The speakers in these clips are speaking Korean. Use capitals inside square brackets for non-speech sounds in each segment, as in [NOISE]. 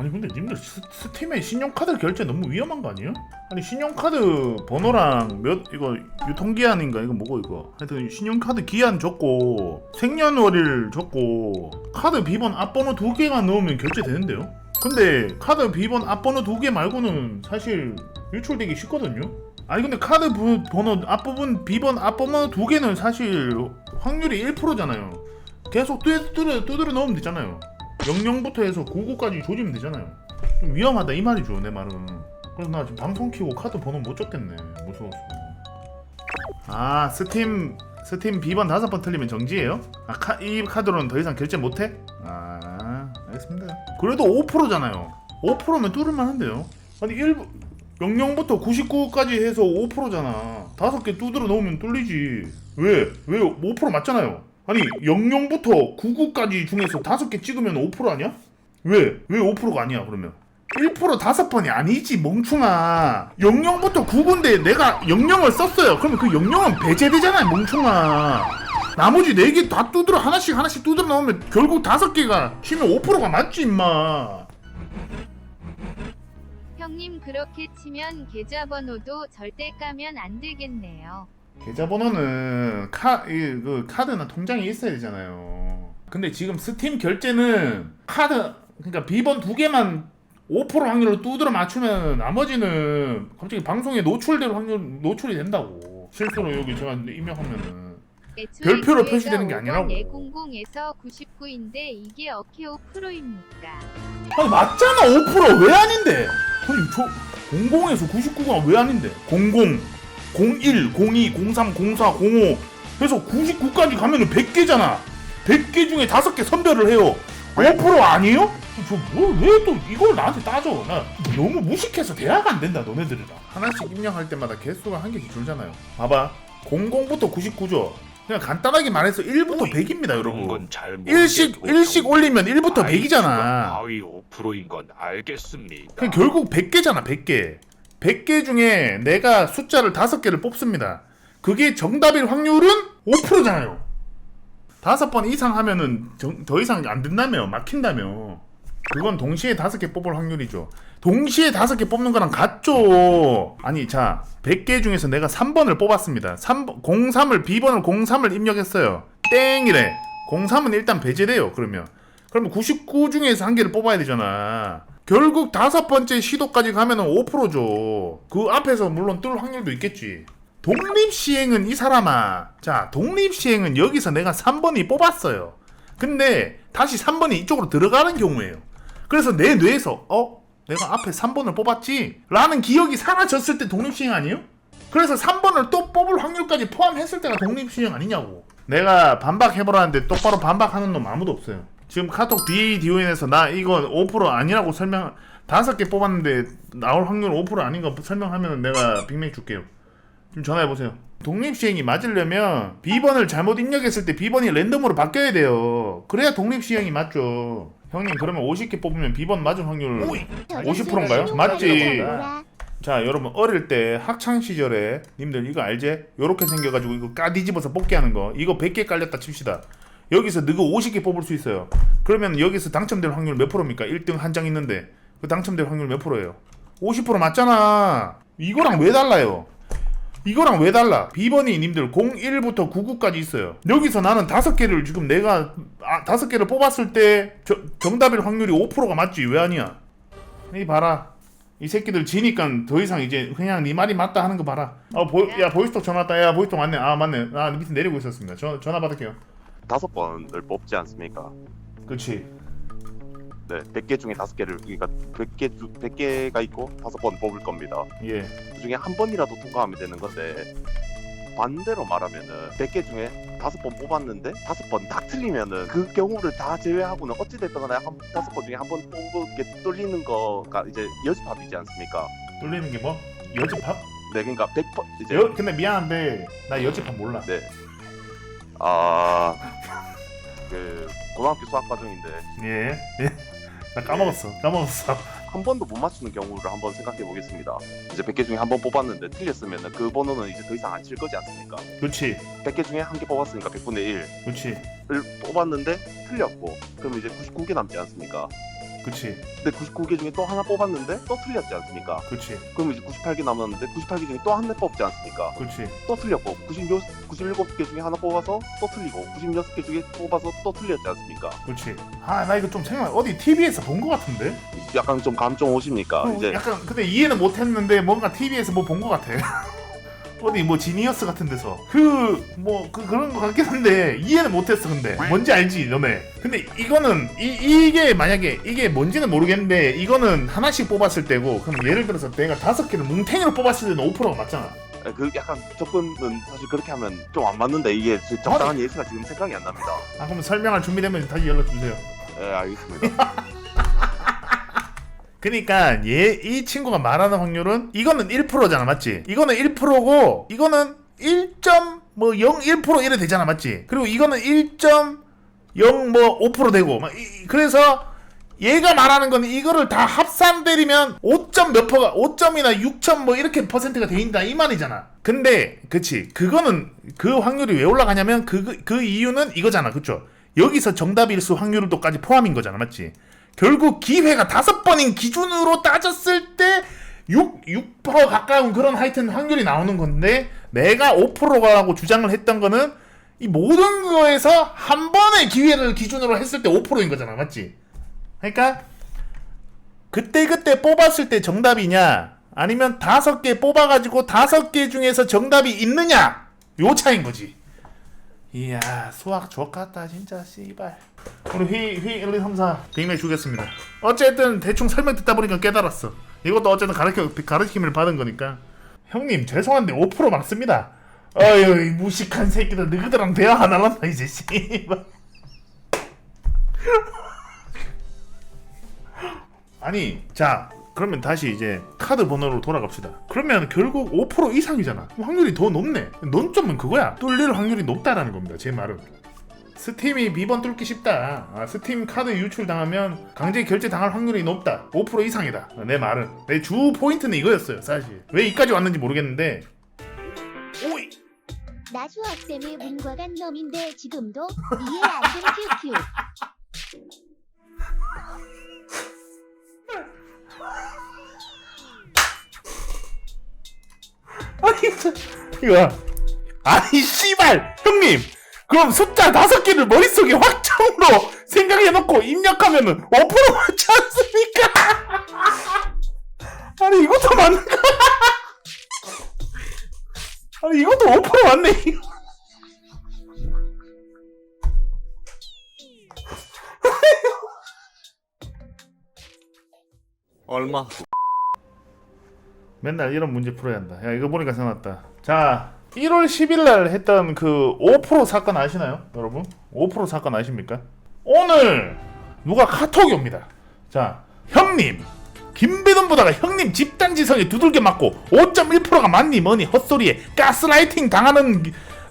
아니 근데 님들 스, 스팀에 신용카드 결제 너무 위험한 거 아니에요? 아니 신용카드 번호랑 몇 이거 유통기한인가 이거 뭐고 이거 하여튼 신용카드 기한 적고 생년월일 적고 카드 비번 앞번호 두 개만 넣으면 결제되는데요? 근데 카드 비번 앞번호 두 개 말고는 사실 유출되기 쉽거든요? 아니 근데 카드 부- 번호 앞부분 비번 앞번호 두 개는 사실 확률이 1%잖아요 계속 두드려 넣으면 되잖아요 00부터 해서 99까지 조지면 되잖아요. 좀 위험하다 이 말이죠 내 말은. 그래서 나 지금 방송 키고 카드 번호 못 적겠네 무서워서. 아 스팀 스팀 B번 다섯 번 틀리면 정지예요? 아이 카드로는 더 이상 결제 못해? 아 알겠습니다. 그래도 5%잖아요. 5%면 뚫을만 한데요. 아니 1 00부터 99까지 해서 5%잖아. 다섯 개 두드려 넣으면 뚫리지. 왜? 왜? 5% 맞잖아요. 아니 00부터 99까지 중에서 다섯 개 찍으면 5% 아니야? 왜? 왜 5%가 아니야 그러면? 1% 다섯 번이 아니지 멍충아 00부터 99인데 내가 00을 썼어요 그러면 그 00은 배제되잖아요 멍충아 나머지 4개 다 두드려 하나씩 하나씩 두드려 넣으면 결국 다섯 개가 치면 5%가 맞지 임마 형님 그렇게 치면 계좌번호도 절대 까면 안 되겠네요. 계좌번호는 카, 이, 그 카드나 통장에 있어야 되잖아요. 근데 지금 스팀 결제는 카드, 그러니까 비번 두 개만 5% 확률로 두드려 맞추면 나머지는 갑자기 방송에 노출될 확률 노출이 된다고. 실수로 여기 제가 입력하면은 별표로 표시되는 게 아니라고. 000에서 99인데 이게 어케 5%입니까? 아니 맞잖아 5%왜 아닌데? 아니 저 00에서 99가 왜 아닌데? 00, 01, 02, 03, 04, 05 해서 99까지 가면은 100개잖아. 100개 중에 5개 선별을 해요. 5% 아니에요? 저뭐왜 또 이걸 나한테 따져? 나 너무 무식해서 대화가 안 된다 너네들이랑. 하나씩 입력할 때마다 개수가 한 개씩 줄잖아요. 봐봐. 00부터 99죠. 그냥 간단하게 말해서 1부터 100입니다 여러분. 건잘 일씩 일씩 올리면 1부터 100이잖아. 바위 5%인 건 알겠습니다. 그 결국 100개잖아, 100개. 100개 중에 내가 숫자를 5개를 뽑습니다. 그게 정답일 확률은 5%잖아요. 다섯 번 이상 하면은 정- 더 이상 안 된다며, 막힌다며. 그건 동시에 다섯 개 뽑을 확률이죠. 동시에 다섯 개 뽑는 거랑 같죠. 아니, 자, 100개 중에서 내가 3번을 뽑았습니다. 3번, 03을, B번을 03을 입력했어요. 땡이래. 03은 일단 배제돼요, 그러면. 그러면 99 중에서 한 개를 뽑아야 되잖아. 결국 다섯 번째 시도까지 가면은 5%죠. 그 앞에서 물론 뜰 확률도 있겠지. 독립시행은 이 사람아. 자, 독립시행은 여기서 내가 3번이 뽑았어요. 근데 다시 3번이 이쪽으로 들어가는 경우예요. 그래서 내 뇌에서, 어? 내가 앞에 3번을 뽑았지? 라는 기억이 사라졌을 때 독립시행 아니에요? 그래서 3번을 또 뽑을 확률까지 포함했을 때가 독립시행 아니냐고. 내가 반박해보라는데 똑바로 반박하는 놈 아무도 없어요. 지금 카톡 BDON에서 나 이거 5% 아니라고 설명, 다섯 개 뽑았는데 나올 확률 5% 아닌 거 설명하면 내가 빅맥 줄게요. 좀 전화해 보세요. 독립시행이 맞으려면 B번을 잘못 입력했을 때 B번이 랜덤으로 바뀌어야 돼요. 그래야 독립시행이 맞죠. 형님 그러면 50개 뽑으면 B번 맞을 확률 50%인가요? 맞지. 자 여러분 어릴 때 학창 시절에 님들 이거 알제? 요렇게 생겨가지고 이거 까 뒤집어서 뽑기 하는 거 이거 100개 깔렸다 칩시다 여기서 너가 50개 뽑을 수 있어요 그러면 여기서 당첨될 확률 몇 프로입니까? 1등 한 장 있는데 그 당첨될 확률 몇 프로예요? 50% 맞잖아 이거랑 왜 달라요? 이거랑 왜 달라? B번이 님들 01부터 99까지 있어요. 여기서 나는 다섯 개를 지금 내가 아, 다섯 개를 뽑았을 때 저- 정답일 확률이 5%가 맞지 왜 아니야? 이 봐라. 이 새끼들 지니까 더 이상 이제 그냥 네 말이 맞다 하는 거 봐라. 어, 보, 야 보이스톡 전화 왔다. 야 보이스톡 왔네. 아 맞네. 아 밑에 내리고 있었습니다. 전 전화 받을게요. 다섯 번을 뽑지 않습니까? 그렇지. 네, 100개 중에 다섯 개를 그러니까 100개 주 100개가 있고 다섯 번 뽑을 겁니다. 예. 그 중에 한 번이라도 통과하면 되는 건데 반대로 말하면은 100개 중에 다섯 번 뽑았는데 다섯 번 다 틀리면은 그 경우를 다 제외하고는 어찌 됐든 간에 한 다섯 번 중에 한 번 뽑게 뚫리는 거가 이제 여지팝이지 않습니까? 뚫리는 게 뭐? 여지팝? 네, 그러니까 100번 이제 여, 근데 미안한데 나 여지팝 몰라. 네. 아, 그 고등학교 수학 과정인데 예. 예. 나 까먹었어. 까먹었어. 한 번도 못 맞추는 경우를 한번 생각해 보겠습니다. 이제 100개 중에 한 번 뽑았는데 틀렸으면 그 번호는 이제 더 이상 안 칠 거지 않습니까? 그렇지. 100개 중에 한 개 뽑았으니까 100분의 그렇지. 1을 뽑았는데 틀렸고 그럼 이제 99개 남지 않습니까? 그치 근데 99개 중에 또 하나 뽑았는데 또 틀렸지 않습니까? 그치 그럼 이제 98개 남았는데 98개 중에 또 한 대 뽑지 않습니까? 그치 또 틀렸고 96, 97개 중에 하나 뽑아서 또 틀리고 96개 중에 뽑아서 또 틀렸지 않습니까? 그치 아 나 이거 좀 생각 어디 TV에서 본것 같은데 약간 좀감좀 오십니까? 어, 이제 약간 근데 이해는 못했는데 뭔가 TV에서 뭐본것 같아 [LAUGHS] 어디 뭐 지니어스 같은 데서. 그 뭐 그, 그런 것 같긴 한데 이해는 못했어 근데. 뭔지 알지 너네? 근데 이거는 이, 이게 만약에 이게 뭔지는 모르겠는데 이거는 하나씩 뽑았을 때고 그럼 예를 들어서 내가 다섯 개를 뭉탱이로 뽑았을 때는 5%가 맞잖아. 그 약간 접근은 사실 그렇게 하면 좀 안 맞는데 이게 적당한 예시가 지금 생각이 안 납니다. 아 그럼 설명할 준비되면 다시 연락 주세요. 예, 알겠습니다. [LAUGHS] 그러니까 얘 이 친구가 말하는 확률은 이거는 1%잖아 맞지? 이거는 1%고 이거는 1.01% 이래 되잖아 맞지? 그리고 이거는 1.0뭐5% 되고 막 이- 그래서 얘가 말하는 건 이거를 다 합산 때리면 5점 몇 퍼가 5점이나 6점 뭐 이렇게 퍼센트가 돼 있다 이 말이잖아. 근데 그치 그거는 그 확률이 왜 올라가냐면 그그 이유는 이거잖아 그쵸? 여기서 정답일 수 확률도까지 포함인 거잖아 맞지? 결국 기회가 다섯 번인 기준으로 따졌을 때 6, 6% 가까운 그런 하여튼 확률이 나오는 건데 내가 5%라고 주장을 했던 거는 이 모든 거에서 한 번의 기회를 기준으로 했을 때 5%인 거잖아 맞지? 그러니까 그때그때 뽑았을 때 정답이냐 아니면 다섯 개 뽑아가지고 다섯 개 중에서 정답이 있느냐 요 차인 거지 이야 수학 좋겠다 진짜 씨발. 우리 휘, 휘 1, 2, 3, 4 빅맥 주겠습니다. 어쨌든 대충 설명 듣다 보니까 깨달았어. 이것도 어쨌든 가르쳐, 가르침을 받은 거니까. 형님 죄송한데 5% 맞습니다. 어휴 이 무식한 새끼들 너희들랑 대화 안 할란다 이제 씨발. [LAUGHS] 아니 자 그러면 다시 이제 카드 번호로 돌아갑시다. 그러면 결국 5% 이상이잖아. 확률이 더 높네. 논점은 그거야. 뚫릴 확률이 높다라는 겁니다 제 말은. 스팀이 비번 뚫기 쉽다. 아, 스팀 카드 유출 당하면 강제 결제 당할 확률이 높다. 5% 이상이다. 내 말은. 내 주 포인트는 이거였어요 사실. 왜 이까지 왔는지 모르겠는데. 오이! 나 수학쌤의 문과 간 놈인데 지금도 이해 안 되는 큐큐. 아니 저- 이거 아니 씨발 형님 그럼 숫자 다섯 개를 머릿속에 확정으로 생각해놓고 입력하면은 5% 맞지 않습니까? [LAUGHS] 아니 이것도 맞는가? 아니 이것도 5% 맞네. 얼마? 맨날 이런 문제 풀어야 한다. 야 이거 보니까 생각났다. 자 1월 10일 날 했던 그 5% 사건 아시나요, 여러분? 5% 사건 아십니까? 오늘 누가 카톡이 옵니다. 자 형님 김배돈 보다가 형님 집단 지성에 두들겨 맞고 5.1%가 맞니 뭐니 헛소리에 가스라이팅 당하는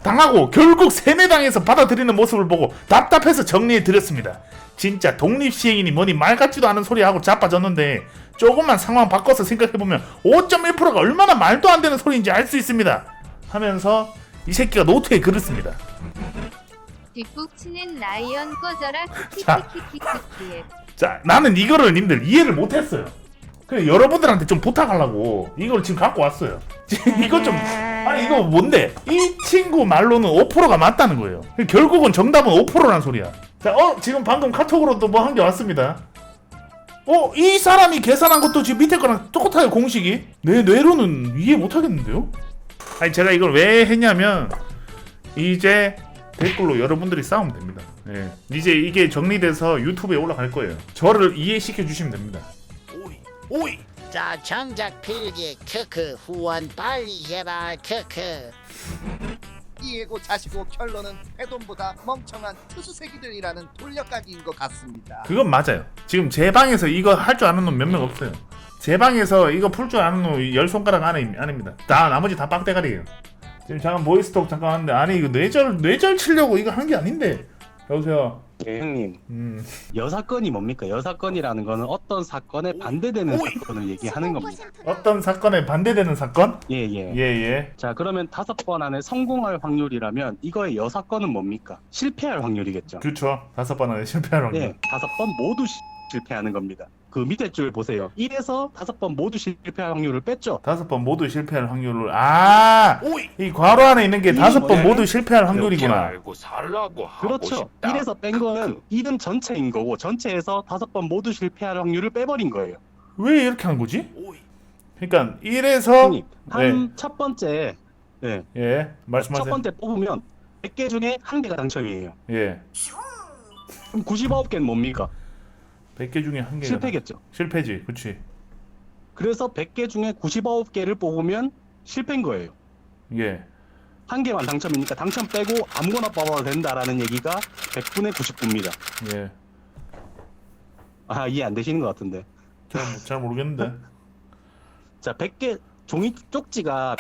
당하고 결국 세뇌당해서 받아들이는 모습을 보고 답답해서 정리해 드렸습니다. 진짜 독립시행이니 뭐니 말 같지도 않은 소리 하고 자빠졌는데 조금만 상황 바꿔서 생각해보면 5.1%가 얼마나 말도 안 되는 소리인지 알 수 있습니다. 하면서 이 새끼가 노트에 글을 씁니다. 뒷북 치는 라이언 꺼져라 [LAUGHS] 자. 키키키키키키 자, 나는 이거를 님들 이해를 못했어요. 그래 여러분들한테 좀 부탁하려고 이걸 지금 갖고 왔어요. [LAUGHS] 이거 좀 아니 이거 뭔데? 이 친구 말로는 5%가 맞다는 거예요. 결국은 정답은 5%란 소리야. 자, 어 지금 방금 카톡으로 또뭐한 게 왔습니다. 어, 이 사람이 계산한 것도 지금 밑에 거랑 똑같아요 공식이. 내 뇌로는 이해 못하겠는데요? 아니 제가 이걸 왜 했냐면 이제 댓글로 여러분들이 싸우면 됩니다. 예. 이제 이게 정리돼서 유튜브에 올라갈 거예요. 저를 이해시켜 주시면 됩니다. 오이, 오이. 자 정작 필기 크크 후원 빨리 해라 크크 이해고 자시고 결론은 해돈보다 멍청한 투수새끼들이라는 돌려가기인 것 같습니다. 그건 맞아요. 지금 제 방에서 이거 할 줄 아는 놈 몇 명 없어요. 제 방에서 이거 풀 줄 아는 놈 열 손가락 안에 아닙니다. 다 나머지 다 빡대가리예요. 지금 잠깐 보이스톡 잠깐 하는데 아니 이거 뇌절 뇌절 치려고 이거 한 게 아닌데. 여보세요. 예, 형님 음. 여사건이 뭡니까? 여사건이라는 거는 어떤 사건에 반대되는 사건을 얘기하는 겁니다. 어떤 사건에 반대되는 사건? 예 예. 예 예. 자 그러면 다섯 번 안에 성공할 확률이라면 이거의 여사건은 뭡니까? 실패할 확률이겠죠. 그렇죠. 다섯 번 안에 실패할 확률. 예, 다섯 번 모두 시- 실패하는 겁니다. 그 밑에 줄 보세요. 1에서 5번 모두 실패할 확률을 뺐죠. 다섯 번 모두 실패할 확률을 아, 이 괄호 안에 있는 게 이 다섯 번 뭐냐면 모두 실패할 확률이구나. 알고 살라고 하고 그렇죠. 싶다. 1에서 뺀 거는 1은 전체인 거고 전체에서 5번 모두 실패할 확률을 빼버린 거예요. 왜 이렇게 한 거지? 그러니까 1에서 형님, 한첫 번째 네, 예, 첫 말씀하세요. 번째 뽑으면 100개 중에 한 개가 당첨이에요. 예. 그럼 99개는 뭡니까? 100개 중에 한 개가 실패겠죠. 실패지. 그렇지. 그래서 100개 중에 99개를 뽑으면 실패인 거예요. 예. 한 개만 당첨이니까 당첨 빼고 아무거나 뽑아도 된다라는 얘기가 100분의 99입니다. 예. 아 이해 안 되시는 것 같은데. 잘, 잘 모르겠는데. [LAUGHS] 자 100개 종이 쪽지가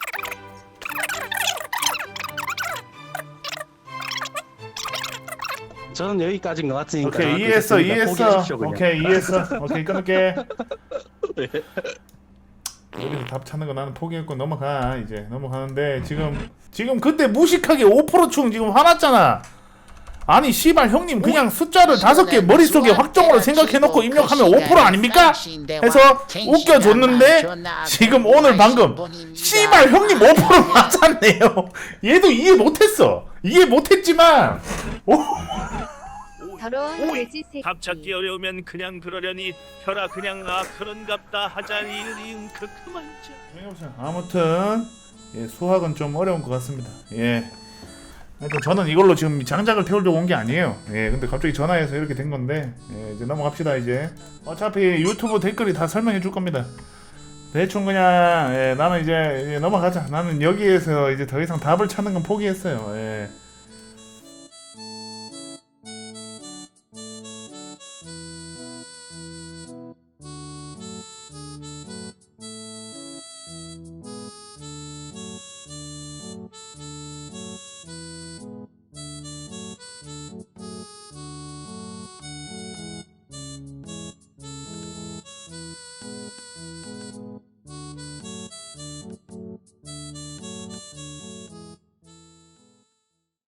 저는 여기까지인 것 같으니까 오케이 그 이해했어 이해했어. 포기하십시오, 그냥. 오케이 이해했어. 오케이 끊을게. [LAUGHS] 네. 여기서 답 찾는 거 나는 포기했고 넘어가 이제. 넘어가는데 지금 지금 그때 무식하게 5%충 지금 화났잖아 아니 씨발 형님 그냥 숫자를 다섯 개 머릿속에 확정으로 생각해놓고 입력하면 5% 아닙니까? 해서 웃겨줬는데 지금 오늘 방금 씨발 형님 5% 맞았네요 얘도 이해 못했어 이해 못했지만 더러운 돼지 새끼. 답 찾기 어려우면 그냥 그러려니 혈아 그냥 아 그런갑다 하자 이은 그 그만자 조용히 아무튼 예, 수학은 좀 어려운 것 같습니다. 예. 하여튼 저는 이걸로 지금 장작을 태우려고 온 게 아니에요. 예, 근데 갑자기 전화해서 이렇게 된 건데 예, 이제 넘어갑시다 이제. 어차피 유튜브 댓글이 다 설명해 줄 겁니다. 대충 그냥 예, 나는 이제, 이제 넘어가자. 나는 여기에서 이제 더 이상 답을 찾는 건 포기했어요. 예.